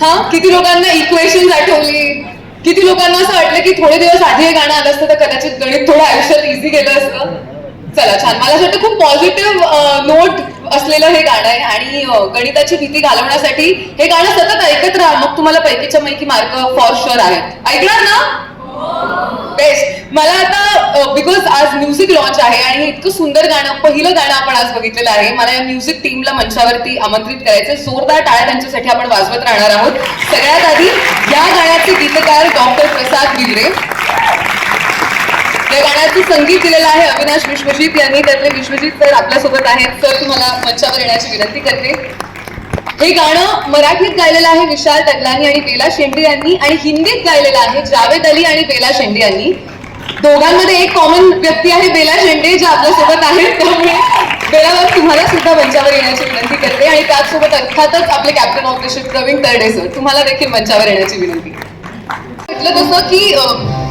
हा? किती लोकांना इक्वेशन आठवली? किती लोकांना असं वाटलं की थोडे दिवस आधी हे गाणं आलं असतं तर कदाचित गणित थोडं आयुष्यात इझी गेलं असतं? चला छान. मला असं वाटतं खूप पॉझिटिव्ह नोट असलेलं हे गाणं आहे आणि गणिताची भीती घालवण्यासाठी हे गाणं सतत ऐकत राहा. मग तुम्हाला पैकीच्या पैकी मार्क फॉर शुअर आहेत. ऐकणार ना? बेस्ट मला आता बिकॉज आज म्युझिक लॉन्च आहे आणि इतकं सुंदर गाणं पहिलं गाणं आपण आज बघितलेलं आहे. मला या म्युझिक टीमला मंचावरती आमंत्रित करायचं जोरदार टाळ्या त्यांच्यासाठी आपण वाजवत राहणार आहोत. सगळ्यात आधी या गाण्याचे गीतकार डॉक्टर प्रसाद बिगरे या गाण्याचं संगीत दिलेलं आहे अविनाश विश्वजीत यांनी. त्यातले विश्वजीत सर आपल्यासोबत आहेत. सर तुम्हाला मंचावर येण्याची विनंती करते. हे गाणं मराठीत गायलेलं आहे विशाल तगलानी आणि बेला शेंडे यांनी आणि हिंदीत गायलेलं आहे जावेद अली आणि बेला शेंडे यांनी. दोघांमध्ये एक कॉमन व्यक्ती आहे बेला शेंडे जे आपल्यासोबत आहेत. त्यामुळे बेला तुम्हाला सुद्धा मंचावर येण्याची विनंती करते. आणि त्याचसोबत अर्थातच आपले captain of the ship Praveen Tarde sir तुम्हाला देखील मंचावर येण्याची विनंती. म्हटलं तसं की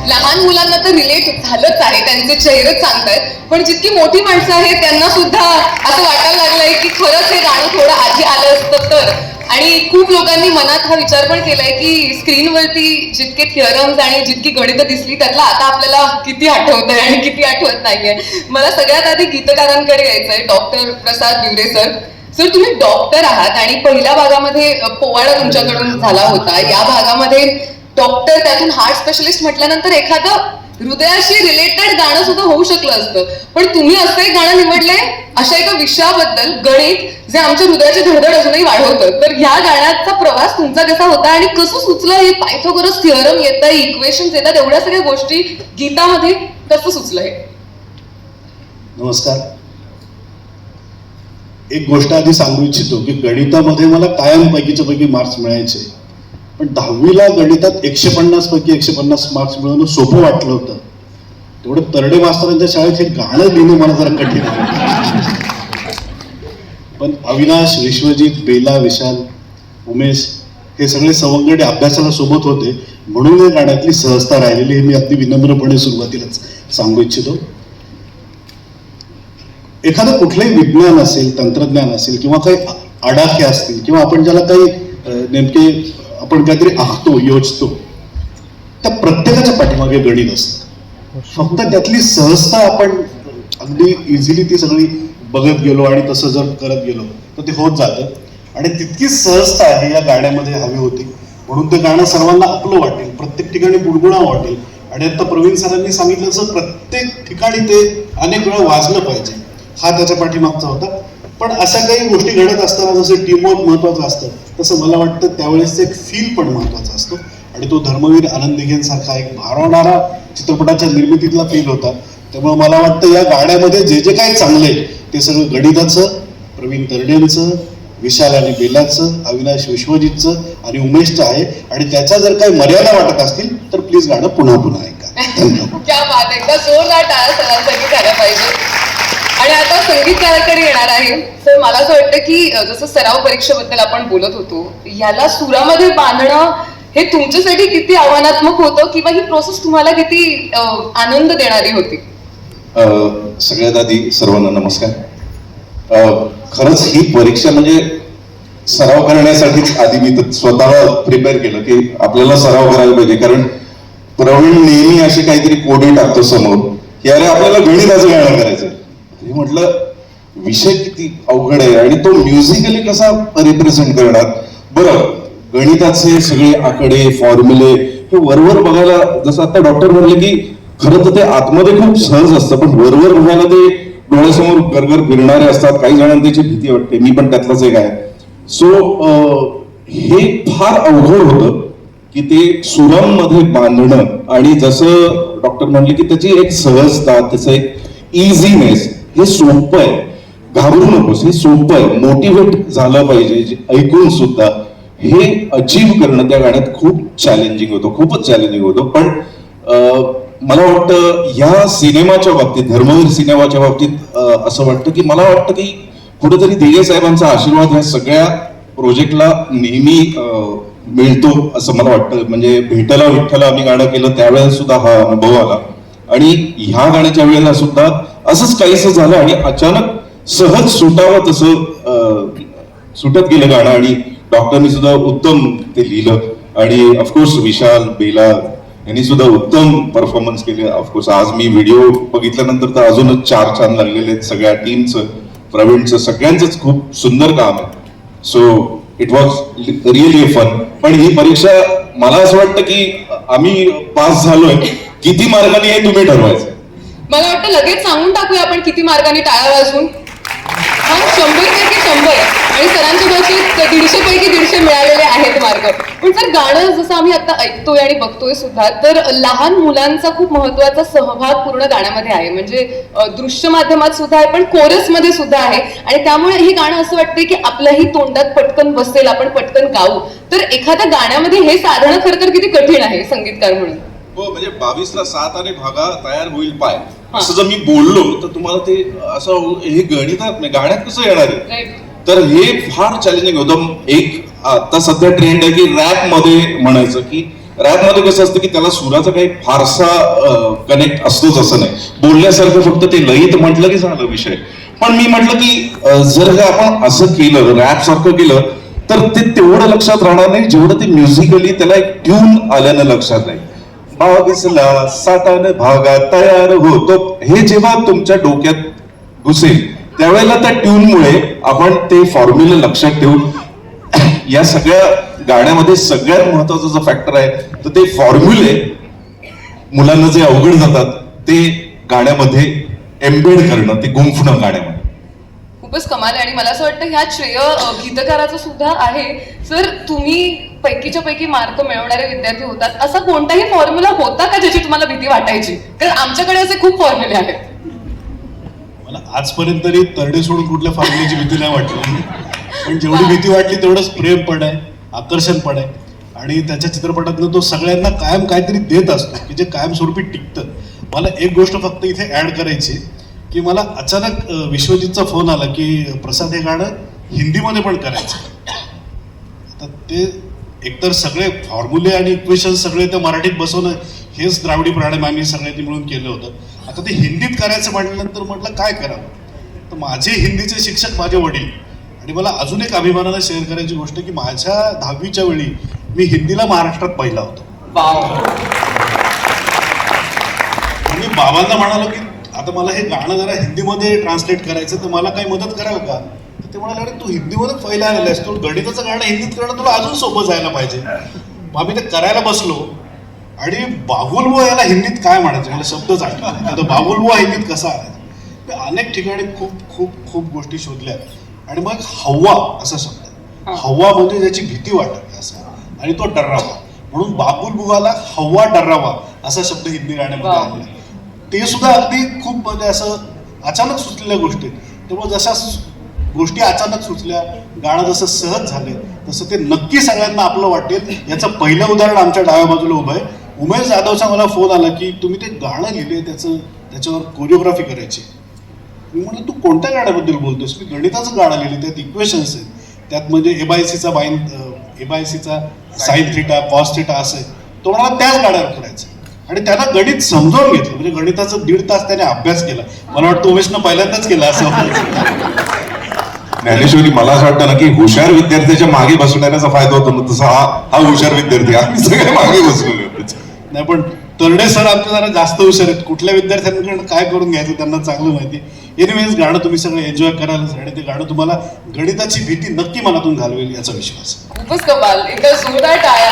लहान मुलांना तर रिलेट झालंच आहे त्यांचे चेहरेच सांगतायत पण जितकी मोठी माणसं आहेत त्यांना सुद्धा असं वाटायला लागलंय की खरंच हे गाणं थोडं आधी आलं असतं तर. आणि खूप लोकांनी मनात हा विचार पण केलाय की स्क्रीनवरती जितके थिअरम्स आणि जितकी गणितं दिसली त्यातला आता आपल्याला किती आठवत आहे आणि किती आठवत नाहीये. मला सगळ्यात आधी गीतकारांकडे यायचंय doctor Prasad Diware sir sir तुम्ही डॉक्टर आहात आणि पहिल्या भागामध्ये पोवाडा तुमच्याकडून झाला होता. या भागामध्ये डॉक्टर त्यातून हार्ट स्पेशलिस्ट म्हटल्यानंतर एखादं हृदयाशी रिलेटेड गाणं सुद्धा होऊ शकलं असतं. पण तुम्ही असं एक गाणं निवडलंय अशा एका विषयाबद्दल गणित जे आमच्या हृदयाची धडधड अजूनही वाढवतं. तर ह्या गाण्याचा प्रवास तुमचा कसा होता आणि कसं सुचलं? हे पायथोगरस थिअरम येत आहे इक्वेशन येतात एवढ्या सगळ्या गोष्टी गीतामध्ये कसं सुचलं हे? नमस्कार. एक गोष्ट आधी सांगू इच्छितो की गणितामध्ये मला कायम पैकीच्या पैकी मार्क्स मिळायचे. पण दहावीला गणितात एकशे पन्नास पैकी एकशे पन्नास मार्क्स मिळवणं सोपं वाटलं होतं. तेवढं तरडे मास्तरांच्या शाळेत हे गाणं लिहिणं मला जरा कठीण पण अविनाश विश्वजित बेला विशाल उमेश हे सगळे सवंगडे अभ्यासाला सोबत होते. म्हणून या गाण्यातली सहजता राहिलेली हे मी अगदी विनम्रपणे सुरुवातीलाच सांगू इच्छितो. एखादं कुठलंही विज्ञान असेल तंत्रज्ञान असेल किंवा काही आडाखे असतील किंवा आपण ज्याला काही नेमके आपण काहीतरी आखतो योजतो. त्या प्रत्येकाच्या पाठीमागे गणित असतं. फक्त त्यातली सहजता आपण अगदी इझिली ती सगळी बघत गेलो आणि तसं जर करत गेलो तर ते होत जातं. आणि तितकीच सहजता आहे या गाण्यामध्ये हवी होती. म्हणून ते गाणं सर्वांना आपलं वाटेल प्रत्येक ठिकाणी बुडबुणा वाटेल. आणि आता प्रवीण सरांनी सांगितलं असं प्रत्येक ठिकाणी ते अनेक वेळा वाजलं पाहिजे. हा त्याच्या पाठीमागचा होता. पण अशा काही गोष्टी घडत असताना जसं टीमवर्क महत्वाचं असतं तसं मला वाटतं त्यावेळेस एक फील पण महत्त्वाचा असतो. आणि तो धर्मवीर आनंद दिघेंसारखा एक भारावणारा चित्रपटाच्या निर्मितीतला फील होता. त्यामुळे मला वाटतं या गाण्यामध्ये जे जे काही चांगले ते सगळं गणिताचं प्रवीण तरडेंचं विशाल आणि बेलाचं अविनाश विश्वजितचं आणि उमेशचं आहे. आणि त्याच्या जर काही मर्यादा वाटत असतील तर प्लीज गाणं पुन्हा पुन्हा ऐका. धन्यवाद. एकदा जोरदार आणि आता संगीतकाराकडे येणार आहे. तर मला असं वाटतं की जसं सराव परीक्षेबद्दल आपण बोलत होतो याला सुरामध्ये बांधणं हे तुमच्यासाठी किती आव्हानात्मक होतं किंवा ही प्रोसेस तुम्हाला किती आनंद देणारी होती? सगळ्यात आधी सर्वांना नमस्कार. खरंच ही परीक्षा म्हणजे सराव करण्यासाठीच आधी मी स्वतः स्वतःला प्रिपेअर केलं की आपल्याला सराव करायला पाहिजे. कारण प्रवीण नेहमी असे काहीतरी कोडे टाकतो समोर की अरे आपल्याला गणिताचं गाणं करायचं मी म्हटलं विषय किती अवघड आहे आणि तो म्युझिकली कसा रिप्रेझेंट करणार? बरं गणिताचे सगळे आकडे फॉर्म्युले हे वरवर बघायला जसं आता डॉक्टर म्हणले की खरं तर ते आतमध्ये खूप सहज असतं पण वरवर बघायला ते डोळ्यासमोर गरगर फिरणारे असतात. काही जणांना त्याची भीती वाटते मी पण त्यातलाच एक आहे. सो हे फार अवघड होतं की ते सुरांमध्ये बांधणं आणि जसं डॉक्टर म्हणले की त्याची एक सहजता त्याचं एक इझीनेस हे सोपं आहे. घाबरू नकोस हे सोपं आहे. मोटिवेट झालं पाहिजे. ऐकून सुद्धा हे अचीव करणं त्या गाण्यात खूप चॅलेंजिंग होतं खूपच चॅलेंजिंग होतं. पण मला वाटतं ह्या सिनेमाच्या बाबतीत धर्मवीर सिनेमाच्या बाबतीत असं वाटतं की मला वाटतं की कुठेतरी दिगे साहेबांचा आशीर्वाद ह्या सगळ्या प्रोजेक्टला नेहमी मिळतो असं मला वाटतं. म्हणजे भेटला विठ्ठला आम्ही गाणं केलं त्यावेळेला सुद्धा हा अनुभव आला. आणि ह्या गाण्याच्या वेळेला सुद्धा असंच काहीसं झालं आणि अचानक सहज सुटावं तसं सुटत गेलं गाणं आणि डॉक्टरनी सुद्धा उत्तम ते लिहिलं. आणि ऑफकोर्स विशाल बेला यांनी सुद्धा उत्तम परफॉर्मन्स केले. ऑफकोर्स आज मी व्हिडिओ बघितल्यानंतर तर अजूनच चार छान लागलेले आहेत सगळ्या टीमचं प्रवीणचं सगळ्यांचंच खूप सुंदर काम आहे. So it was really fun पण ही परीक्षा मला असं वाटतं की आम्ही पास झालोय किती मार्गाने हे तुम्ही ठरवायचं? मला वाटतं लगेच सांगून टाकूया आपण किती मार्गाने टाळावा अजून हा शंभर पैकी शंभर. आणि सरांच्या भाषेत दीडशे पैकी दीडशे मिळालेले आहेत मार्ग. पण सर गाणं जसं आम्ही आता ऐकतोय आणि बघतोय सुद्धा तर लहान मुलांचा खूप महत्त्वाचा सहभाग पूर्ण गाण्यामध्ये आहे. म्हणजे दृश्य माध्यमात सुद्धा आहे पण कोरसमध्ये सुद्धा आहे. आणि त्यामुळे हे गाणं असं वाटतंय की आपल्याही तोंडात पटकन बसेल आपण पटकन गाऊ. तर एखाद्या गाण्यामध्ये हे साधणं खरं तर किती कठीण आहे संगीतकार म्हणून? हो म्हणजे बावीस ला सात आणि भागा तयार होईल पाय. असं जर मी बोललो तर तुम्हाला ते असं हे गणितात नाही, गाण्यात कसं येणार आहे? तर हे फार चॅलेंजिंग होतं एक आता सध्या ट्रेंड आहे की रॅपमध्ये म्हणायचं की रॅपमध्ये कसं असतं की त्याला सुराचा काही फारसा कनेक्ट असतोच असं नाही. बोलण्यासारखं फक्त ते लयीत म्हटलं की झालं विषय. पण मी म्हटलं की जर हे आपण असं केलं रॅप सारखं केलं तर ते तेवढं लक्षात राहणार नाही जेवढं ते म्युझिकली त्याला एक ट्यून आल्यानं लक्षात नाही बावीसला सातान भागा तयार होतो. हे जेव्हा तुमच्या डोक्यात घुसेल त्यावेळेला त्या ट्यूनमुळे आपण ते फॉर्म्युला लक्षात ठेवून या सगळ्या गाण्यामध्ये सगळ्यात महत्त्वाचा जो फॅक्टर आहे तर ते फॉर्म्युले मुलांना जे अवघड जातात ते गाण्यामध्ये एम्बेड करणं ते गुंफणं गाण्यामध्ये. खूपच कमाल आहे. आणि मला असं वाटतं ह्या श्रेय गीतकाराचं सुद्धा आहे. सर तुम्ही पैकीच्या पैकी मार्क मिळवणारे विद्यार्थी होतात. असा कोणताही फॉर्म्युला होता का ज्याची तुम्हाला भीती वाटायची? कारण आमच्याकडे असे खूप फॉर्म्युले आहेत. मला आजपर्यंत तरी तरडे सोडून कुठल्या फॉर्म्युलेची भीती नाही वाटली. पण जेवढी भीती वाटली तेवढंच प्रेम पण आहे आकर्षण पण आहे. आणि त्याच्या चित्रपटातनं तो सगळ्यांना कायम काहीतरी देत असतो की जे कायमस्वरूपी टिकतं. मला एक गोष्ट फक्त इथे ॲड करायची की मला अचानक विश्वजितचा फोन आला की प्रसाद हे गाणं हिंदीमध्ये पण करायचं आता ते एकतर सगळे फॉर्म्युले आणि इक्वेशन सगळे ते मराठीत बसवणं हेच द्राविडी प्राणायाम आम्ही सगळ्यांनी मिळून केलं होतं. आता ते हिंदीत करायचं म्हटल्यानंतर म्हटलं काय करावं? तर माझे हिंदीचे शिक्षक माझे वडील आणि मला अजून एक अभिमानानं शेअर करायची गोष्ट की माझ्या दहावीच्या वेळी मी हिंदीला महाराष्ट्रात पहिला होतो. आणि बाबांना म्हणालो की आता मला हे गाणं जरा हिंदीमध्ये ट्रान्सलेट करायचं तर मला काही मदत कराल का? ते म्हणाले अरे तू हिंदीमध्ये पहिला आलेला आहेस. तू गणिताचं गाणं हिंदीत करणं तुला अजून सोपं जायला पाहिजे. मग आम्ही ते करायला बसलो. आणि बाबुलबुवा याला हिंदीत काय म्हणायचं? मला शब्दच आठवला. आता बाबुलबुवा हिंदीत कसा आहे? अनेक ठिकाणी खूप खूप खूप गोष्टी शोधल्या आणि मग हव्वा असा शब्द. हव्वा म्हणजे ज्याची भीती वाटत असं. आणि तो डर्रावा. म्हणून बाबुल बुवाला हव्वा डर्रावा असा शब्द हिंदी गाण्यामध्ये आहे. ते सुद्धा अगदी खूप म्हणजे असं अचानक सुचलेल्या गोष्टी. त्यामुळे जशा गोष्टी अचानक सुचल्या गाणं जसं सहज झाले तसं ते नक्की सगळ्यांना आपलं वाटेल. याचं पहिलं उदाहरण आमच्या डाव्या बाजूला उभं आहे. उमेश जाधवचा मला फोन आला की तुम्ही ते गाणं लिहिले त्याचं त्याच्यावर कोरिओग्राफी करायची. मी म्हटलं तू कोणत्या गाण्याबद्दल बोलतोस? मी गणिताचं गाणं लिहिलं त्यात इक्वेशन्स आहेत. त्यात म्हणजे एबायसीचा बाईन एबायसीचा साईन थिटा कॉस थिटा असेल तो मला त्याच गाण्यावर करायचं आणि त्याला गणित समजावून घेतलं. म्हणजे गणिताचं दीड तास त्याने अभ्यास केला. मला वाटतं उमेशनं पहिल्यांदाच केला असं. ज्ञानेश्वरी मला असं वाटतं ना की हुशार विद्यार्थ्याच्या मागे बसण्याचा फायदा होतो ना तसा हा हा हुशार विद्यार्थी. आम्ही सगळे मागे बसलेलो. नाही पण तरडे सर आमचे जरा जास्त हुशार आहेत. कुठल्या विद्यार्थ्यांकडे काय करून घ्यायचं त्यांना चांगलं माहिती. एनिवेज गाणं तुम्ही सगळं एन्जॉय करायलाच आणि ते गाणं तुम्हाला गणिताची भीती नक्की मनातून घालवेल याचा विश्वास. खूपच कमाल. एकदा जोरदार टाळ्या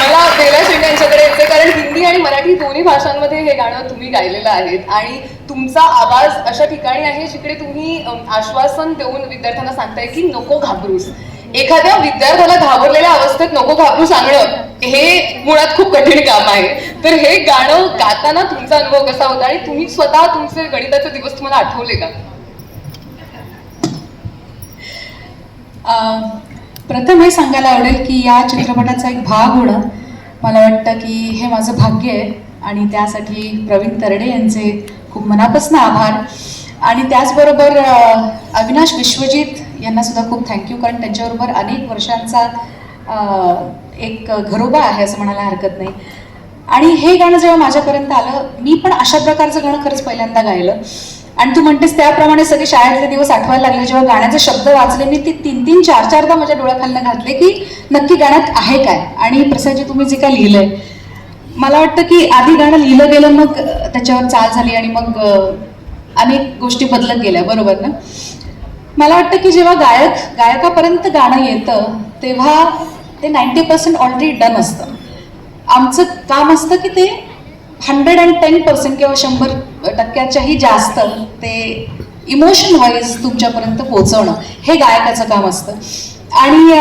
मला बेला शेंडे यांच्याकडे येते कारण हिंदी आणि मराठी दोन्ही भाषांमध्ये हे गाणं तुम्ही गायलेलं आहे आणि तुमचा आवाज अशा ठिकाणी आहे जिकडे तुम्ही आश्वासन देऊन विद्यार्थ्यांना सांगताय की नको घाबरूस. एखाद्या विद्यार्थ्याला घाबरलेल्या अवस्थेत नको घाबरू सांगणं हे मुळात खूप कठीण काम आहे. तर हे गाणं गाताना तुमचा अनुभव कसा होता आणि तुम्ही स्वतः तुमचे गणिताचे दिवस तुम्हाला आठवले का? प्रथम हे सांगायला आवडेल की या चित्रपटाचा एक भाग होणं मला वाटतं की हे माझं भाग्य आहे. आणि त्यासाठी प्रवीण तरडे यांचे खूप मनापासून आभार. आणि त्याचबरोबर अविनाश विश्वजित यांना सुद्धा खूप थँक्यू कारण त्यांच्याबरोबर अनेक वर्षांचा एक घरोबा आहे असं म्हणायला हरकत नाही. आणि हे गाणं जेव्हा माझ्यापर्यंत आलं मी पण अशा प्रकारचं गाणं खरंच पहिल्यांदा गायलं. आणि तू म्हणतेस त्याप्रमाणे सगळे शाळेतले दिवस आठवायला लागले. जेव्हा गाण्याचे शब्द वाचले मी ते तीन तीन चार चारदा माझ्या डोळ्याखालनं घातले की नक्की गाण्यात आहे काय? आणि प्रसादजी तुम्ही जे काय लिहिलंय मला वाटतं की आधी गाणं लिहिलं गेलं मग त्याच्यावर चाल झाली आणि मग अनेक गोष्टी बदलत गेल्या. बरोबर ना? मला वाटतं की जेव्हा गायक गायकापर्यंत गाणं येतं तेव्हा ते नाईन्टी पर्सेंट ऑलरेडी डन असतं. आमचं काम असतं की ते हंड्रेड अँड टेन पर्सेंट किंवा शंभर टक्क्याच्याही जास्त ते इमोशन वाईज तुमच्यापर्यंत पोहोचवणं हे गायकाचं काम असतं. आणि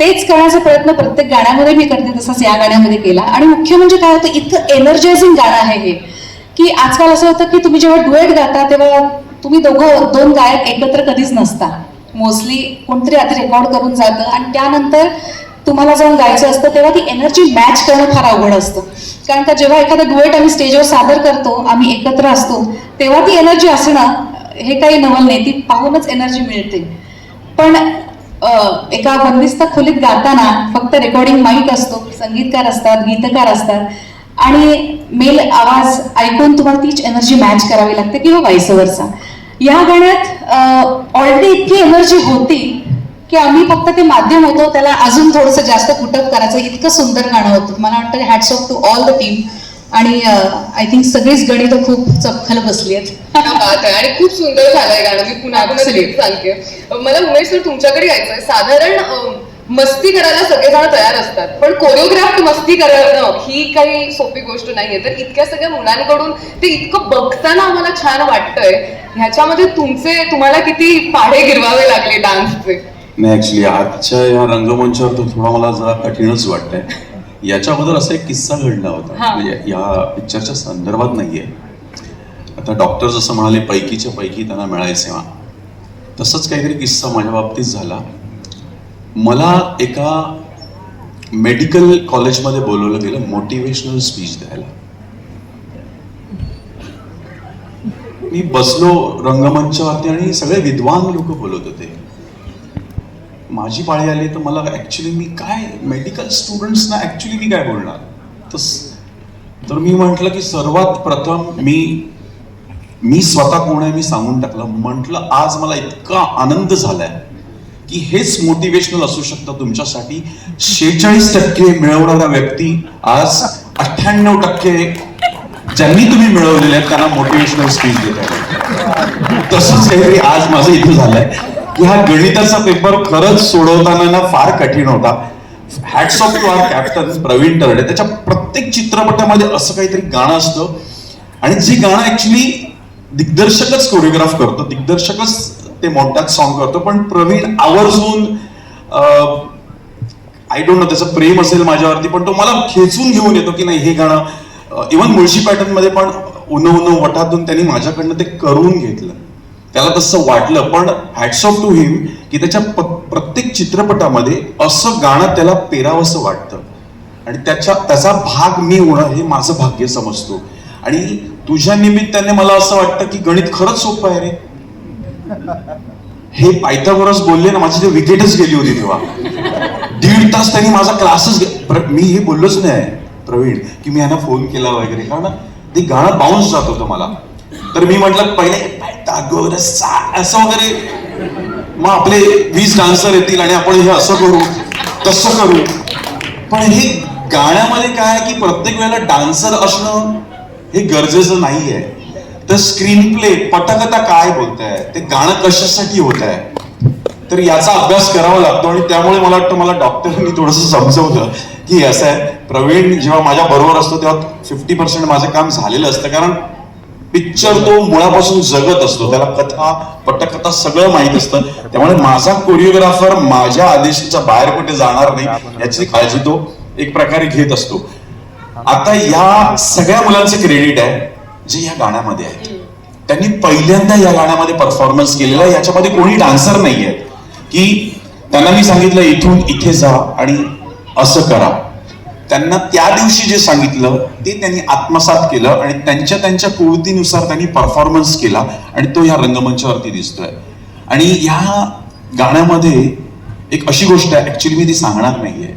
तेच करण्याचा प्रयत्न प्रत्येक गाण्यामध्ये मी करते तसंच या गाण्यामध्ये केला. आणि मुख्य म्हणजे काय होतं इतकं एनर्जायझिंग गाणं आहे हे. की आजकाल असं होतं की तुम्ही जेव्हा डुएट गाता तेव्हा तुम्ही दोघं दोन गायक एकत्र कधीच नसता. मोस्टली कोणतरी आधी रेकॉर्ड करून जातं आणि त्यानंतर तुम्हाला जाऊन गायचं असतं तेव्हा ती एनर्जी मॅच करणं फार अवघड असतं. कारण का जेव्हा एखादा डुएट आम्ही स्टेजवर सादर करतो आम्ही एकत्र असतो तेव्हा ती एनर्जी असणं हे काही नवल नाही. ती पाहूनच एनर्जी मिळते. पण एका बंदिस्त खोलीत गाताना फक्त रेकॉर्डिंग माईक असतो. संगीतकार असतात गीतकार असतात. आणि मेल आवाज ऐकून तुम्हाला तीच एनर्जी मॅच करावी लागते किंवा वाईसवरचा या गाण्यात ऑलरेडी इतकी एनर्जी होती की आम्ही फक्त ते माध्यम होतो त्याला अजून थोडंसं जास्त कुटप करायचं इतकं सुंदर गाणं होतं. मला वाटतं hats off to all the team आणि आय थिंक सगळीच गणितं खूप चपखल बसली आहेत. आणि खूप सुंदर झालंय गाणं. मी पुन्हा पुन्हा सांगते. मला उमेश सर तुमच्याकडे यायचंय. साधारण मस्ती करायला सगळेजण तयार असतात. पण कोरिओग्राफ मस्ती करणं ही काही सोपी गोष्ट नाहीये. तर इतक्या सगळ्या मुलांकडून ते इतकं बघताना आम्हाला छान वाटतंय. ह्याच्यामध्ये तुमचे तुम्हाला किती पाढे गिरवावे लागले डान्सचे. नाही ऍक्च्युली आजच्या या रंगमंचावर तो थोडा मला जरा कठीणच वाटतंय. याच्याबद्दल असा एक किस्सा घडला होता. म्हणजे या पिक्चरच्या संदर्भात नाहीये. आता डॉक्टर जसं म्हणाले पैकीच्या पैकी त्यांना मिळायचे तसंच काहीतरी किस्सा माझ्या बाबतीत झाला. मला एका मेडिकल कॉलेजमध्ये बोलवलं गेलं मोटिवेशनल स्पीच द्यायला. मी बसलो रंगमंचावरती आणि सगळे विद्वान लोक बोलत होते. माझी पाळी आली तर मला ॲक्च्युली मी काय मेडिकल स्टुडंट्सना ॲक्च्युली मी काय बोलणार? तस तर मी म्हटलं की सर्वात प्रथम मी मी स्वतः कोण आहे मी सांगून टाकलं. म्हटलं आज मला इतका आनंद झालाय की हेच मोटिवेशनल असू शकतं तुमच्यासाठी. शेहेचाळीस टक्के मिळवणारा व्यक्ती आज अठ्ठ्याण्णव टक्के ज्यांनी तुम्ही मिळवलेले आहेत त्यांना मोटिवेशनल स्पीच देत आहे तसंच काहीतरी आज माझं इथं झालंय. की हा गणिताचा पेपर खरंच सोडवताना ना फार कठीण होता. Hats off to our captain Praveen Tarde. त्याच्या प्रत्येक चित्रपटामध्ये असं काहीतरी गाणं असतं. आणि जे गाणं ऍक्च्युली दिग्दर्शकच कोरिओग्राफ करतो. दिग्दर्शकच ते मोठ्यात सॉन्ग करतो. पण प्रवीण आवर्जून आय डोंट नो त्याचं प्रेम असेल माझ्यावरती पण तो मला खेचून घेऊन येतो की नाही हे गाणं इवन मुळशी पॅटर्नमध्ये पण उन्ह उन वटातून त्यांनी माझ्याकडनं ते करून घेतलं. त्याला तसं वाटलं पण हॅट्स ऑफ टू हिम की त्याच्या प्रत्येक चित्रपटामध्ये असं गाणं त्याला पेरावंसं वाटतं. आणि त्याच्या त्याचा भाग मी होणं हे माझं भाग्य समजतो. आणि तुझ्या निमित्ताने मला असं वाटतं की गणित खरंच सोपं आहे रे. हे पायथागोरस बोलले ना माझी ते विकेटच गेली होती तेव्हा. दीड तास त्यांनी माझा क्लासच मी हे बोललोच नाही प्रवीण की मी यांना फोन केला वगैरे. कारण ते गाणं बाउन्स जात होतं मला. तर मी म्हटलं पहिले पायथागोरस असं वगैरे. मग आपले वीस डान्सर येतील आणि आपण हे असं करू तसं करू. पण हे गाण्यामध्ये काय आहे की प्रत्येक वेळेला डान्सर असणं हे गरजेचं नाही आहे तर स्क्रीन प्ले पटकथा काय बोलताय ते गाणं कशासाठी होत आहे तर याचा अभ्यास करावा लागतो आणि त्यामुळे मला वाटतं मला डॉक्टरांनी थोडस समजवलं की असं आहे. प्रवीण जेव्हा माझ्या बरोबर असतो तेव्हा फिफ्टी पर्सेंट माझं काम झालेलं असतं. कारण पिक्चर तो मुळापासून जगत असतो. त्याला कथा पटकथा सगळं माहीत असतं. त्यामुळे माझा कोरिओग्राफर माझ्या आदेशाच्या बाहेर कुठे जाणार नाही याची काळजी तो एक प्रकारे घेत असतो. आता या सगळ्या मुलांचे क्रेडिट आहे जे या गाण्यामध्ये आहेत. त्यांनी पहिल्यांदा या गाण्यामध्ये परफॉर्मन्स केलेला याच्यामध्ये कोणी डान्सर नाहीये. की त्यांना मी सांगितलं इथून इथे जा आणि असं करा. त्यांना त्या दिवशी जे सांगितलं ते त्यांनी आत्मसात केलं आणि त्यांच्या त्यांच्या कुवतीनुसार त्यांनी परफॉर्मन्स केला आणि तो ह्या रंगमंचावरती दिसतोय. आणि ह्या गाण्यामध्ये एक अशी गोष्ट आहे ऍक्च्युली मी ती सांगणार नाहीये.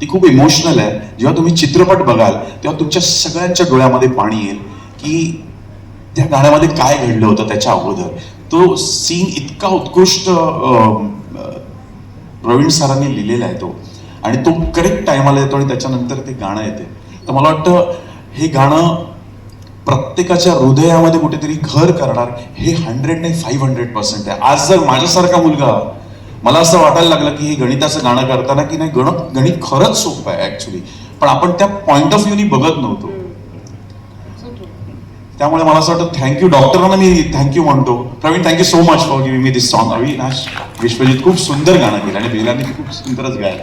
ती खूप इमोशनल आहे. जेव्हा तुम्ही चित्रपट बघाल तेव्हा तुमच्या सगळ्यांच्या डोळ्यामध्ये पाणी येईल की त्या गाण्यामध्ये काय घडलं होतं त्याच्या अगोदर. तो सीन इतका उत्कृष्ट प्रवीण सरांनी लिहिलेला आहे तो. आणि तो करेक्ट टायमाला येतो आणि त्याच्यानंतर ते गाणं येते. तर मला वाटतं हे गाणं प्रत्येकाच्या हृदयामध्ये कुठेतरी घर करणार हे हंड्रेड नाही फाईव्ह हंड्रेड पर्सेंट आहे. आज जर माझ्यासारखा मुलगा मला असं वाटायला लागलं की हे गणिताचं गाणं करताना की नाही गणित गणित खरंच सोपं आहे ऍक्च्युली पण आपण त्या पॉइंट ऑफ व्ह्यूनी बघत नव्हतो. त्यामुळे मला असं वाटतं थँक्यू डॉक्टरांना मी थँक्यू म्हणतो. Praveen thank you so much for giving me this song Avinash Vishwajit खूप सुंदर गाणं केलं आणि बेलांनी खूप सुंदरच गायलं.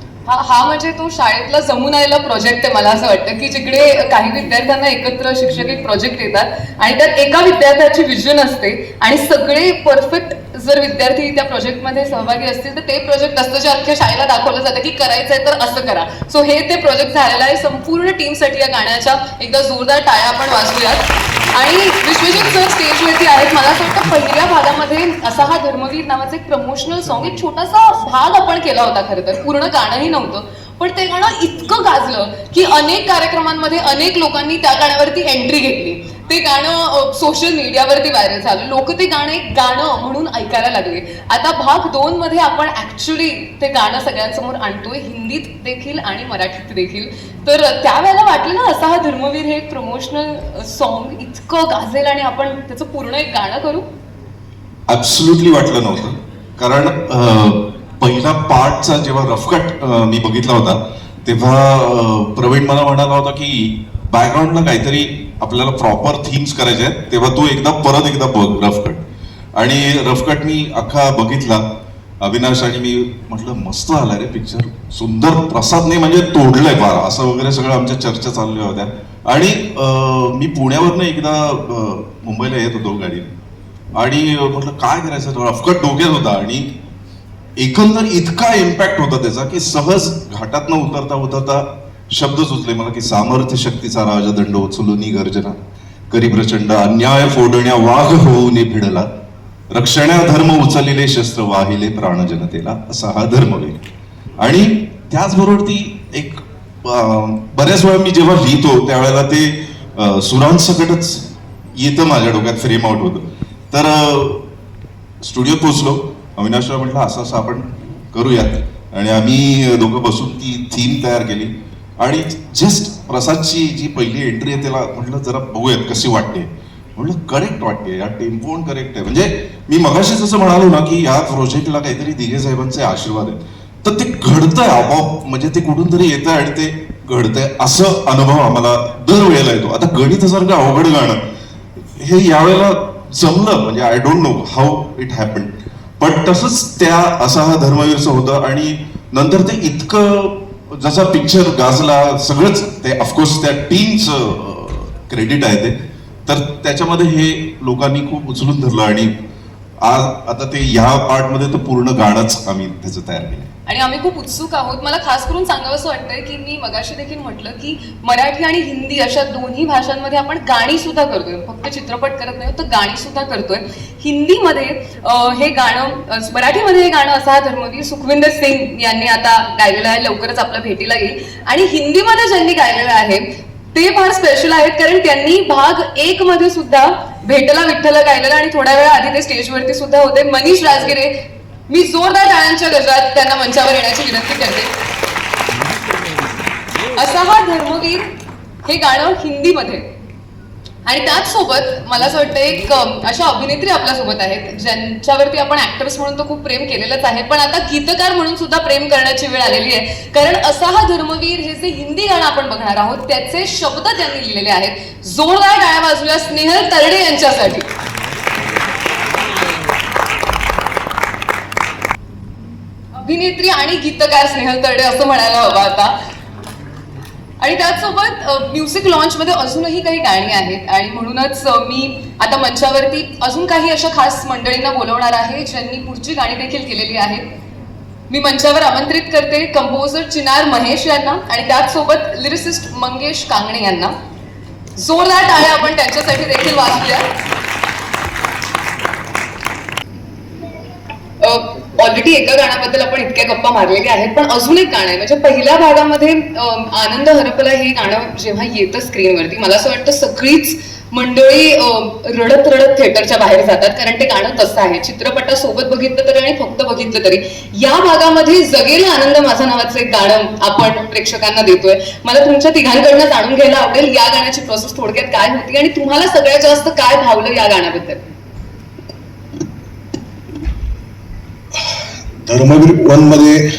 हा हा म्हणजे तो शाळेतला जमून आलेला प्रोजेक्ट आहे मला असं वाटतं की जिकडे काही विद्यार्थ्यांना एकत्र शिक्षक एक प्रोजेक्ट येतात आणि त्यात एका विद्यार्थ्याची विजन असते आणि सगळे परफेक्ट जर विद्यार्थी त्या प्रोजेक्टमध्ये सहभागी असतील तर ते प्रोजेक्ट असतं जे अख्ख्या शाळेला दाखवलं जातं की करायचं आहे तर असं करा. सो हे ते प्रोजेक्ट झालेलं आहे. संपूर्ण टीमसाठी या गाण्याच्या एकदा जोरदार टाळ्या आपण वाजूयात आणि विश्वजित सर स्टेजवरती आहेत. मला असं वाटतं पहिल्या भागामध्ये असा हा धर्मवीर नावाचा एक प्रमोशनल सॉन्ग एक छोटासा भाग आपण केला होता खरं तर. पूर्ण गाणंही नव्हतं. पण ते गाणं इतकं गाजलं की अनेक कार्यक्रमांमध्ये अनेक लोकांनी त्या गाण्यावरती एंट्री घेतली. ते गाणं सोशल मीडियावरती व्हायरल झालं. लोक ते गाणं एक गाणं म्हणून ऐकायला लागले. आता भाग दोन मध्ये आपण ऍक्च्युली ते गाणं सगळ्यांसमोर आणतोय. हिंदीत देखील आणि मराठीत देखील. तर त्यावेळेला वाटलं ना असा हा धर्मवीर हे एक प्रमोशनल सॉन्ग इतकं गाजेल आणि आपण त्याचं पूर्ण एक गाणं करू? ऍब्सुल्युटली वाटलं नव्हतं. कारण पहिला पार्टचा जेव्हा रफकट मी बघितला होता तेव्हा प्रवीण मला म्हणाला होता की बॅकग्राऊंडला काहीतरी आपल्याला प्रॉपर थीम्स करायचे आहेत तेव्हा तू एकदा परत एकदा बघ रफकट. आणि रफकट मी अख्खा बघितला. अविनाश आणि मी म्हटलं मस्त आलाय रे पिक्चर सुंदर प्रसादने म्हणजे तोडलंय फार. असं वगैरे सगळं आमच्या चर्चा चालल्या होत्या. आणि मी पुण्यावरनं एकदा मुंबईला येत होतो गाडीने आणि म्हटलं काय करायचं? रफकट डोक्यात होता. आणि एकंदर इतका इम्पॅक्ट होता त्याचा की सहज घाटातनं उतरता उतरता शब्द सुचले मला की सामर्थ्य शक्तीचा राजदंड उचलून गर्जना. करी प्रचंड अन्याय फोडण्या वाघ होऊन भिडला. रक्षण्या धर्म उचललेले शस्त्र वाहिले प्राण जनतेला असा हा धर्म धर्मवेग आणि त्याचबरोबर ती एक बऱ्याच वेळा मी जेव्हा लिहितो त्यावेळेला ते सुरांसकटच येतं माझ्या डोक्यात फ्रेम आउट होतं. तर स्टुडिओ पोचलो अविनाशला म्हटलं असं असं आपण करूयात. आणि आम्ही दोघं बसून ती थीम तयार केली. आणि जस्ट प्रसादची जी पहिली एंट्री आहे त्याला म्हटलं जरा बघूयात कशी वाटते. म्हटलं करेक्ट वाटते या टेम्पोन करेक्ट आहे. म्हणजे मी मगाशी जसं म्हणालो ना की या प्रोजेक्टला काहीतरी दिघे साहेबांचे आशीर्वाद आहेत. तर ते घडतंय आपोआप. म्हणजे ते कुठून तरी येतंय आणि ते घडतंय असं अनुभव आम्हाला दरवेळेला येतो. आता गणितासारखं अवघड गाणं हे यावेळेला जमलं. म्हणजे I don't know how it happen पण तसंच त्या असा हा धर्मवीरचं होतं आणि नंतर ते इतकं जसा पिक्चर गाजला सगळंच ते ऑफकोर्स त्या टीमचं क्रेडिट आहे ते. तर त्याच्यामध्ये हे लोकांनी खूप उचलून धरलं आणि आज आता ते ह्या पार्टमध्ये तर पूर्ण गाणंच आम्ही त्याचं तयार केलं आणि आम्ही खूप उत्सुक आहोत. मला खास करून सांगावंसं वाटतंय की मी मगाशी देखील म्हटलं की मराठी आणि हिंदी अशा दोन्ही भाषांमध्ये आपण गाणी सुद्धा करतोय. फक्त चित्रपट करत नाही तर गाणी सुद्धा करतोय. हिंदीमध्ये हे गाणं मराठीमध्ये हे गाणं असा धर्मवीर सुखविंदर सिंग यांनी आता गायलेलं आहे. लवकरच आपल्या भेटीला येईल. आणि हिंदीमध्ये ज्यांनी गायलेलं आहे ते फार स्पेशल आहेत कारण त्यांनी भाग एक मध्ये सुद्धा भेटला विठ्ठल गायलेलं आणि थोड्या वेळा आधी ते स्टेजवरती सुद्धा होते. मनीष राजगिरे मी जोरदार टाळ्यांच्या गजरात त्यांना मंचावर येण्याची विनंती करते. असा हा धर्मवीर हे गाणं हिंदीमध्ये. आणि त्याच सोबत मला असं वाटतं एक अशा अभिनेत्री आपल्यासोबत आहेत ज्यांच्यावरती आपण ऍक्टर्स म्हणून तर खूप प्रेम केलेलंच आहे पण आता गीतकार म्हणून सुद्धा प्रेम करण्याची वेळ आलेली आहे. कारण असा हा धर्मवीर हे जे हिंदी गाणं आपण बघणार आहोत त्याचे शब्द त्यांनी लिहिलेले आहेत. जोरदार डाळ्या बाजूला स्नेहल तरडे यांच्यासाठी. अभिनेत्री आणि गीतकार स्नेहल तरडे असं म्हणायला हवं आता. आणि त्याचसोबत म्युझिक लॉन्चमध्ये अजूनही काही गाणी आहेत. आणि म्हणूनच मी आता मंचावरती अजून काही अशा खास मंडळींना बोलवणार आहे ज्यांनी पुढची गाणी देखील केलेली आहेत. मी मंचावर आमंत्रित करते कंपोजर चिनार महेश यांना आणि त्याचसोबत लिरिसिस्ट मंगेश कांगणे यांना. जोरदार टाळ्या आपण त्यांच्यासाठी देखील वाजूया ऑलरेडी एका गाण्याबद्दल आपण इतक्या गप्पा मारलेल्या आहेत पण अजून एक गाणं आहे. म्हणजे पहिल्या भागामध्ये आनंद हरपला हे गाणं जेव्हा येतं स्क्रीनवरती मला असं वाटतं सगळीच मंडळी रडत रडत थिएटरच्या बाहेर जातात कारण ते गाणं तसं आहे. चित्रपटासोबत बघितलं तरी आणि फक्त बघितलं तरी या भागामध्ये जगेल आनंद माझा नावाचं एक गाणं आपण प्रेक्षकांना देतोय. मला तुमच्या तिघांकडनं जाणून घ्यायला आवडेल या गाण्याची प्रोसेस थोडक्यात काय होती आणि तुम्हाला सगळ्यात जास्त काय भावलं या गाण्याबद्दल? धर्मवीर वनमध्ये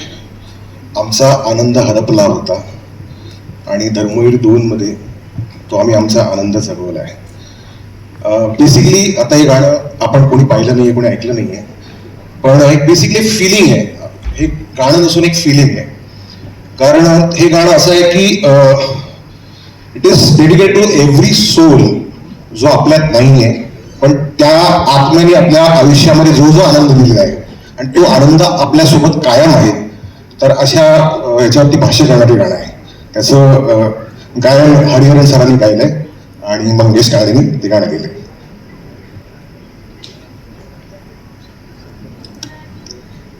आमचा आनंद हरपला होता? आणि धर्मवीर दोनमध्ये तो आम्ही आमचा आनंद जगवला आहे. बेसिकली आता हे गाणं आपण कोणी पाहिलं नाहीये कोणी ऐकलं नाही आहे पण एक बेसिकली फिलिंग आहे. हे गाणं नसून एक फिलिंग आहे. कारण हे गाणं असं आहे की it is dedicate to every soul जो आपल्यात नाही आहे पण त्या आत्म्याने आपल्या आयुष्यामध्ये जो जो आनंद दिलेला आहे आणि तो आनंद आपल्यासोबत कायम आहे. तर अशा याच्यावरती ह्याच्यावरती भाष्य करणारे गाणं आहे. त्याचं गायन हरिहरन सरांनी गायलंय आणि मंगेश काळेंनी ते गाणं गेले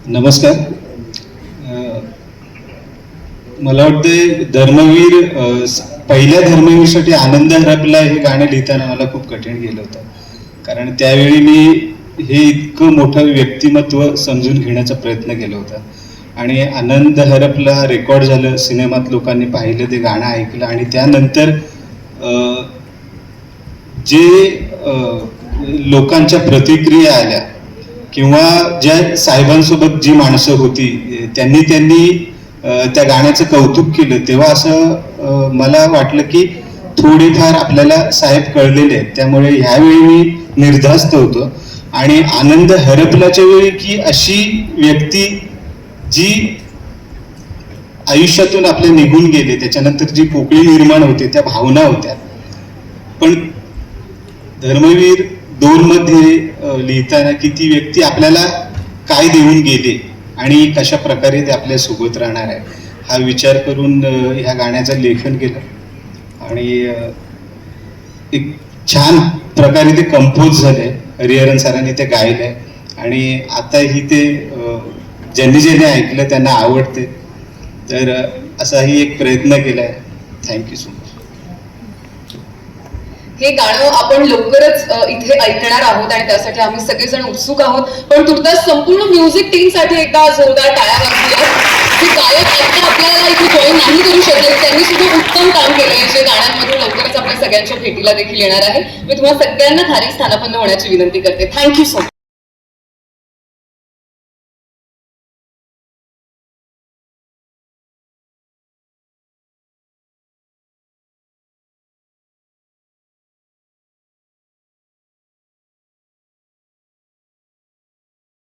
नमस्कार. मला वाटते धर्मवीर पहिल्या धर्मवीरसाठी आनंद हरपला हे गाणं लिहिताना मला खूप कठीण गेलं होतं. कारण त्यावेळी मी हे इतकं मोठं व्यक्तिमत्व समजून घेण्याचा प्रयत्न केला होता. आणि आनंद हरपला रेकॉर्ड झालं सिनेमात लोकांनी पाहिलं ते गाणं ऐकलं आणि त्यानंतर जे लोकांच्या प्रतिक्रिया आल्या किंवा ज्या साहेबांसोबत जी माणसं होती त्यांनी त्यांनी त्या गाण्याचं कौतुक केलं तेव्हा असं मला वाटलं की थोडेफार आपल्याला साहेब कळलेले आहेत. त्यामुळे ह्यावेळी मी निर्धास्त होतो. आणि आनंद हरपल्याच्या वेळी की अशी व्यक्ती जी आयुष्यातून आपल्या निघून गेले त्याच्यानंतर जी पोकळी निर्माण होते त्या भावना होत्या. पण धर्मवीर दोन मध्ये लिहिताना की ती व्यक्ती आपल्याला काय देऊन गेले आणि कशा प्रकारे ते आपल्यासोबत राहणार आहे हा विचार करून ह्या गाण्याचं लेखन केलं. आणि एक छान प्रकारे ते कंपोज झालंय हरिहरन सरांनी ते गायलंय. आणि आताही ते ज्यांनी ज्यांनी ऐकलं त्यांना आवडते. तर असाही एक प्रयत्न केलाय. थँक्यू सो मच हे गाणं आपण लवकरच इथे ऐकणार आहोत आणि त्यासाठी आम्ही सगळेजण उत्सुक आहोत. पण तुर्तास संपूर्ण म्युझिक टीमसाठी एकदा जोरदार टाळ्या वाजूया की गायक आता आपल्याला इथे जॉईन नाही करू शकले त्यांनी सुद्धा उत्तम काम केलंय. जे गाण्यांमधून लवकरच आपल्या सगळ्यांच्या भेटीला देखील येणार आहे. मी तुम्हाला सगळ्यांना खाली स्थानापन्न होण्याची विनंती करते. Thank you so much